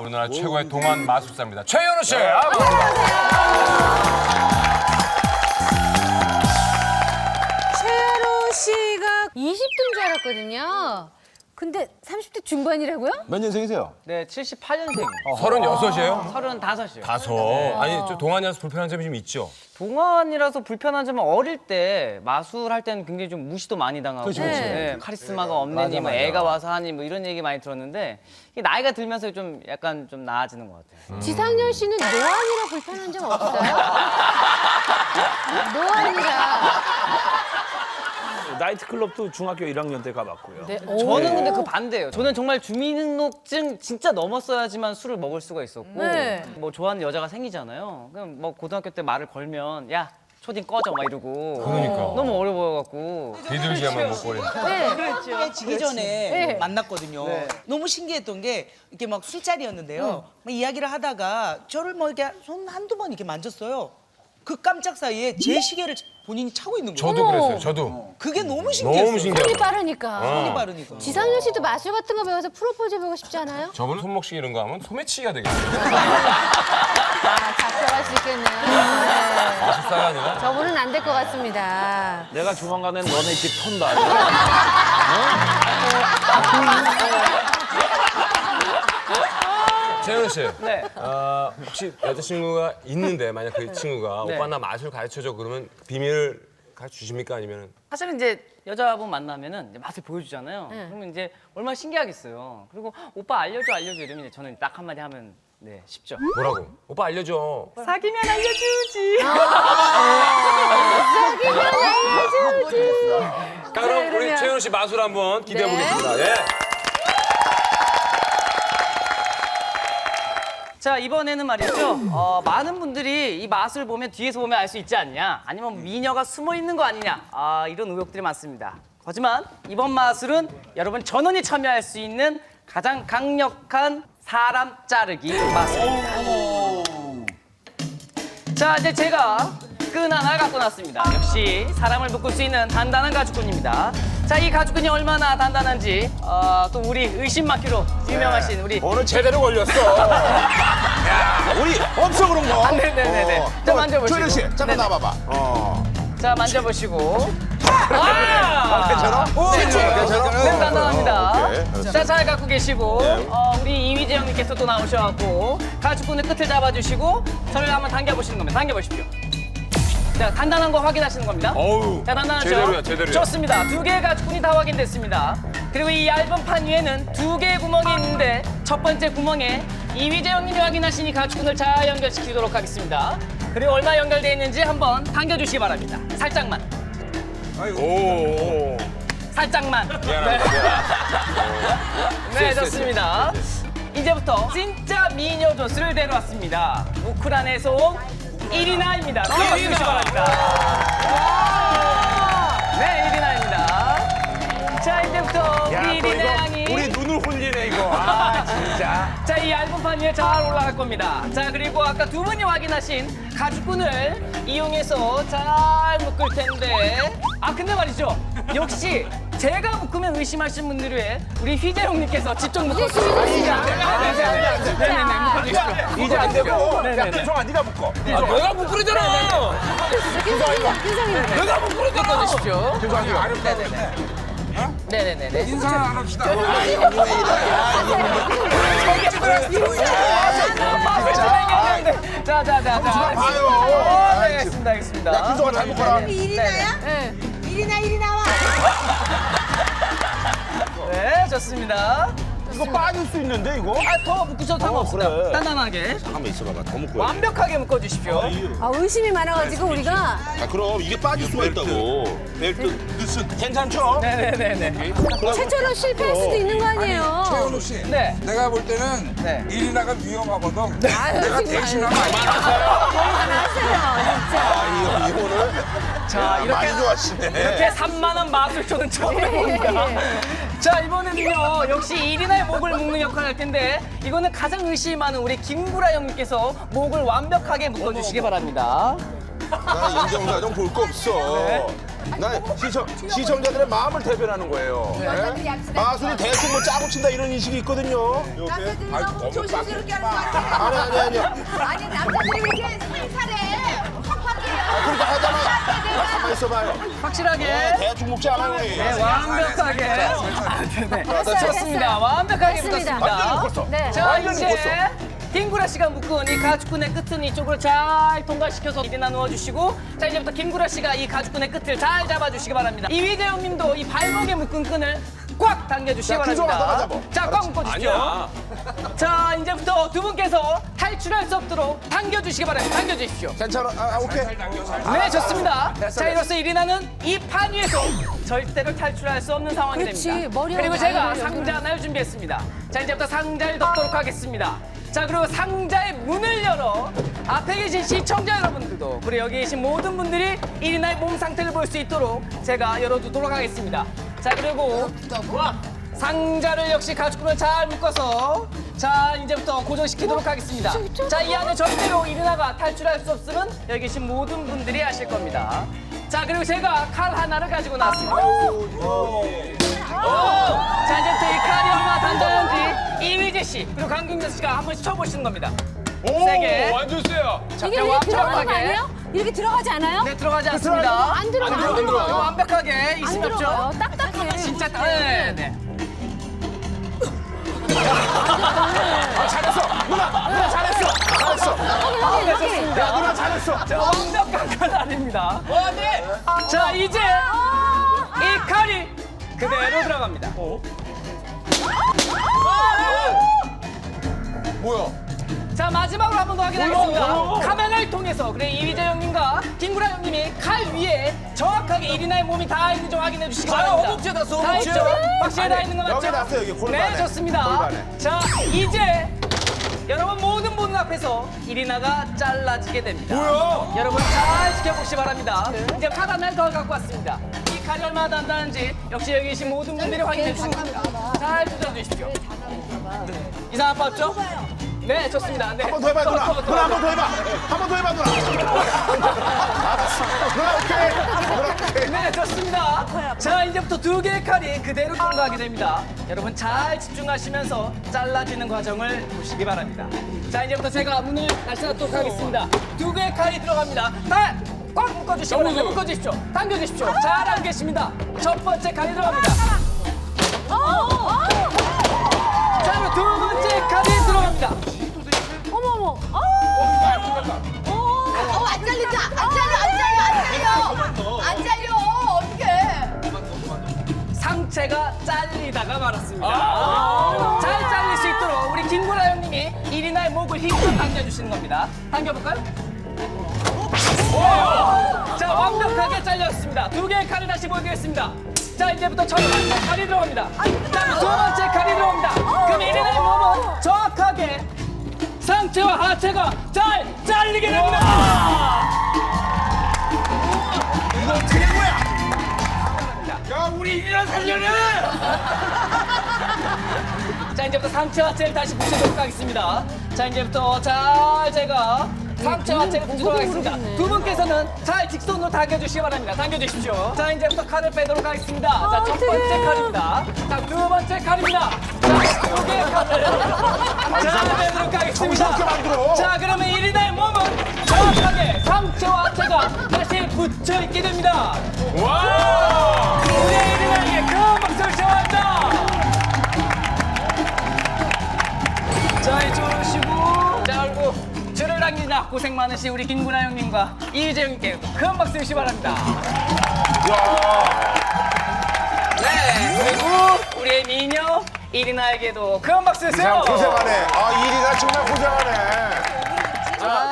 우리나라 최고의 동안 마술사입니다. 최현우 씨. 아. 최현우 씨가 20대인 줄 알았거든요. 근데 30대 중반이라고요? 몇 년생이세요? 네, 78년생. 서른여섯이에요? 35이요. 다섯. 아니 좀 동안이 라서 불편한 점이 좀 있죠. 동안이라서 불편한 점은 어릴 때 마술 할 때는 굉장히 좀 무시도 많이 당하고 그렇지, 그렇지. 네, 카리스마가 없느니 뭐 애가 와서 하니 뭐 이런 얘기 많이 들었는데 이게 나이가 들면서 좀 약간 좀 나아지는 것 같아요. 지상렬 씨는 노안이라 불편한 점 없어요? 노안이라. 나이트클럽도 중학교 1학년 때 가봤고요. 네. 저는 근데 그 반대예요. 저는 정말 주민등록증 진짜 넘었어야지만 술을 먹을 수가 있었고 네. 뭐 좋아하는 여자가 생기잖아요. 그럼 뭐 고등학교 때 말을 걸면 야 초딩 꺼져 막 이러고 그러니까. 너무 어려 보여갖고 비둘기야만 목걸이. 네. 학교에 지기 전에 네. 만났거든요. 네. 너무 신기했던 게 이렇게 막 술자리였는데요. 막 이야기를 하다가 저를 뭐 이렇게 손 한두 번 이렇게 만졌어요. 그 깜짝 사이에 제 시계를 본인이 차고 있는 거예요. 저도 그랬어요. 저도. 그게 너무 신기했어요. 너무 손이 신기하다. 빠르니까. 손이 빠르니까. 지상렬 씨도 마술 같은 거 배워서 프로포즈 해보고 싶지 않아요? 저분 손목시계 이런 거 하면 소매치기가 되겠어요. 아, 작별할 수 있겠네요. 네. 마술사가 아니라. 저분은 안 될 것 같습니다. 내가 조만간에 너네 집 턴다. 아니야? 최현우 씨. 네. 아, 혹시 여자친구가 있는데 만약 그 친구가 네. 오빠 나 마술 가르쳐줘 그러면 비밀을 가르쳐 주십니까 아니면 사실은 이제 여자분 만나면은 이제 맛을 보여주잖아요. 그러면 이제 얼마나 신기하겠어요. 그리고 오빠 알려줘 알려줘 이러면 이제 저는 딱 한마디 하면 네 쉽죠. 뭐라고? 오빠 알려줘. 사귀면 알려주지. 자, 그럼 우리 최현우 씨 마술 한번 기대해 네. 보겠습니다. 예. 자 이번에는 말이죠. 어, 많은 분들이 이 맛을 보면 뒤에서 보면 알 수 있지 않냐, 아니면 미녀가 숨어 있는 거 아니냐, 아, 이런 의혹들이 많습니다. 하지만 이번 마술은 여러분 전원이 참여할 수 있는 가장 강력한 사람 자르기 마술입니다. 자 이제 제가 끈 하나 갖고 났습니다. 역시 사람을 묶을 수 있는 단단한 가죽끈입니다. 자 이 가죽끈이 얼마나 단단한지 어, 또 우리 의심맞기로 유명하신 우리 오늘 제대로 걸렸어. 야, 우리 없어 그런 거. 아, 네네네네. 자, 만져보시고. 조현 씨, 잠깐 네네. 나봐봐. 어. 자 만져보시고 아! 괜찮아? 오, 괜찮아. 괜찮아? 네, 단단합니다. 오케이, 알았어. 자, 잘 갖고 계시고 어, 우리 이휘재 형님께서 또 나오셔갖고 가죽끈의 끝을 잡아주시고 저를 한번 당겨보시는 겁니다. 당겨보십시오. 자, 단단한 거 확인하시는 겁니다. 어우. 자, 단단하죠? 제대로야, 제대로야. 좋습니다. 두 개의 가죽끈이 다 확인됐습니다. 그리고 이 얇은 판 위에는 두 개의 구멍이 있는데 첫 번째 구멍에 이휘재 형님이 확인하신 이 가죽끈을 잘 연결시키도록 하겠습니다. 그리고 얼마 연결되어 있는지 한번 당겨주시기 바랍니다. 살짝만. 오. 살짝만. 미안합니다. 네, 좋습니다. 이제부터 진짜 미녀 조수를 데려왔습니다. 우크라이나에서 온 이리나입니다. 큰 박수 주시기 바랍니다. 네, 이리나입니다. 자, 이제부터 우리 이리나 양이 우리 눈을 홀리네 이거. 아, 진짜. 자, 이 얇은 판 위에 잘 올라갈 겁니다. 자, 그리고 아까 두 분이 확인하신 가죽끈을 이용해서 잘 묶을 텐데. 아, 근데 말이죠. 역시 제가 묶으면 의심하신 분들 위해 우리 휘재 형님께서 직접 묶어주십시오. 이제 안 되고. 네네네. 야, 김성아 네가 묶어. 내가. 김성희, 김성희. 내가 부끄러졌다. 묶어주십시오. 김성아 네가 아름다워. 네네네. 자, 자, 자, 자. 봐요. 어, 네, 알겠습니다, 알겠습니다. 야, 김성아 잘 묶어라. 이리나야? 네. 이리나, 이리 나 와. 네, 좋습니다. 이거 빠질 수 있는데 이거? 아, 더 묶으셔도 상관없습니다. 그래. 단단하게. 한번 있어봐봐. 더 묶어. 완벽하게 묶어주십시오. 아, 의심이 많아가지고 우리가 아, 그럼 이게 빠질 수가 있다고. 벨트 느슨 괜찮죠? 네네네네. 최초로 실패할 수도 있는 거 아니에요? 최현우 씨, 네. 내가 볼 때는 네. 이리나가 위험하거든. 아유, 내가 정말. 대신하면 안 돼. 아, 이거 이거를 자, 이렇게, 많이 좋아하시네. 이렇게 산만한 마술쇼는 처음 해봅니다. 자, 이번에는요, 역시 이리나의 목을 묶는 역할을 할 텐데, 이거는 가장 의심이 많은 우리 김구라 형님께서 목을 완벽하게 묶어주시기 바랍니다. 나는 인정사정 볼 거 없어. 난 시청, 시청자들의 마음을 대변하는 거예요. 여자들이 예? 약속했어. 마술이 대충 뭐 짜고 친다 이런 인식이 있거든요. 남자들이 아이, 너무 너무 조심스럽게 하는 거 아니야? 아니, 아니, 아니요. 아니 남자들이 왜 이렇게 살살해? 확확해요. 그러니까 하잖아. 아, 가만히 있어봐요. 확실하게. 네, 대충 먹지 않아요, 우리. 네, 완벽하게. 아, 네. 좋습니다. 완벽하게 됐습니다. 완전히 묶었습니다. 묶었어. 네. 자, 완전히 이제. 김구라 씨가 묶은 이 가죽끈의 끝은 이쪽으로 잘 통과시켜서 이리 나누어 주시고 자 이제부터 김구라 씨가 이 가죽끈의 끝을 잘 잡아주시기 바랍니다. 이휘재용 님도 이 발목에 묶은 끈을 꽉 당겨주시기 자, 그쪽으로 바랍니다. 잡아. 자, 꽉 묶어주십시오. 자, 이제부터 두 분께서 탈출할 수 없도록 당겨주시기 바랍니다. 당겨주십시오. 괜찮아. 아, 아, 오케이. 네, 좋습니다. 자, 이로써 이리나는 이 판 위에서 절대로 탈출할 수 없는 상황이 그렇지, 됩니다. 머리하고 그리고 제가 다리를 상자 하나를 준비했습니다. 자, 이제부터 상자를 덮도록 하겠습니다. 자, 그리고 상자의 문을 열어 앞에 계신 시청자 여러분들도 그리고 여기 계신 모든 분들이 이리나의 몸 상태를 볼 수 있도록 제가 열어두도록 하겠습니다. 자, 그리고 상자를 역시 가죽으로 잘 묶어서 자 이제부터 고정시키도록 하겠습니다. 자 이 안에 절대로 이르나가 탈출할 수 없음은 여기 계신 모든 분들이 아실 겁니다. 자 그리고 제가 칼 하나를 가지고 나왔습니다. 자 이제부터 이 칼이 얼마나 단단한지 이휘재 씨 그리고 강경재 씨가 한 번씩 쳐보시는 겁니다. 오, 세게. 완전 세요. 자, 이게 이렇게 들어가는 거 완벽하게. 아니에요? 이렇게 들어가지 않아요? 네 들어가지 않습니다. 안 들어가, 안 들어가요. 완벽하게 안 있으면 들어가요. 없죠. 딱딱해. 진짜 딱. 네, 네. 아, 잘했어. 누나, 누나 잘했어. 잘했어. 야, 누나 잘했어. 자, 완벽한 건 아닙니다. 자, 이제 이 칼이 그대로 들어갑니다. 뭐야? 자, 마지막으로 한 번 더 확인하겠습니다. 카메라를 통해서 그래 이휘재 형님과 김구라 형님이 칼 위에 정확하게 이리나의 몸이 다 있는지 확인해 주시기 바랍니다. 허벅지에 닿았어, 다 허벅지에. 있죠? 확실히 다 있는 거 맞죠? 여기 닿았어요, 여기 골반에. 네, 좋습니다. 골반에. 자, 이제 여러분 모든 분 앞에서 이리나가 잘라지게 됩니다. 뭐야? 여러분 잘 지켜보시기 바랍니다. 이제 칼 하나를 더 갖고 왔습니다. 이 칼이 얼마나 단단한지 역시 여기 계신 모든 분들이 확인해 주시기 바랍니다. 잘 조절해 주십시오. 네. 이상한 바 없죠? 네, 좋습니다. 네. 한 번 더 해봐, 누나. 더, 더, 더. 누나 한 번 더 해봐. 한 번 더 해봐, 누나. 누나 오케이. 누나 오케이. 네, 좋습니다. 자, 이제부터 두 개의 칼이 그대로 통과하게 됩니다. 여러분 잘 집중하시면서 잘라지는 과정을 보시기 바랍니다. 자, 이제부터 제가 문을 다시 닫도록 하겠습니다. 두 개의 칼이 들어갑니다. 다! 꽉 묶어주시고 바랍니다. 묶어주십시오. 당겨주십시오. 잘안 계십니다. 첫 번째 칼이 들어갑니다. 자, 그리고 두 번째 칼이 들어갑니다. 어머. 어, 안 잘린다. 안 잘려, 안 잘려, 안 잘려. 안 잘려. 어떡해. 상체가 잘리다가 말았습니다. 잘 잘릴 수 있도록 우리 김구라 형님이 이리나의 목을 힘껏 당겨주시는 겁니다. 당겨볼까요? 오! 자, 완벽하게 잘렸습니다. 두 개의 칼을 다시 보여드리겠습니다. 자, 이제부터 첫 번째 칼이 들어갑니다. 자, 두 번째 칼이 들어갑니다. 그럼 이리나의 몸은 정확하게 상체와 하체가 잘 잘리게 됩니다. 이거 어떻게 된 거야? 야, 우리 이리나 살려내! 자 이제부터 상체 하체를 다시 붙이도록 하겠습니다. 자 이제부터 잘 제가 상체 하체를 붙이도록 하겠습니다. 두 분께서는 잘 직선으로 당겨주시기 바랍니다. 당겨주십시오. 자 이제부터 칼을 빼도록 하겠습니다. 자 첫 번째 칼입니다. 자 두 번째 칼입니다. 칼을 자 빼도록 정신없게 하겠습니다. 만들어. 자 그러면 이리나의 몸은 정확하게 상체와 하체가 다시 붙여 있게 됩니다. 와! 우리 이리나에게 큰 박수를 청합니다. 자, 이쪽으로 오시고. 자, 그리고 줄을 당기나 고생 많으신 우리 김구나 형님과 이희재 형님께 큰 박수 주시 기 바랍니다. 네, 그리고 우리의 미녀 이리나에게도 큰 박수 주세요. 고생하네. 아, 이리나 정말 고생하네.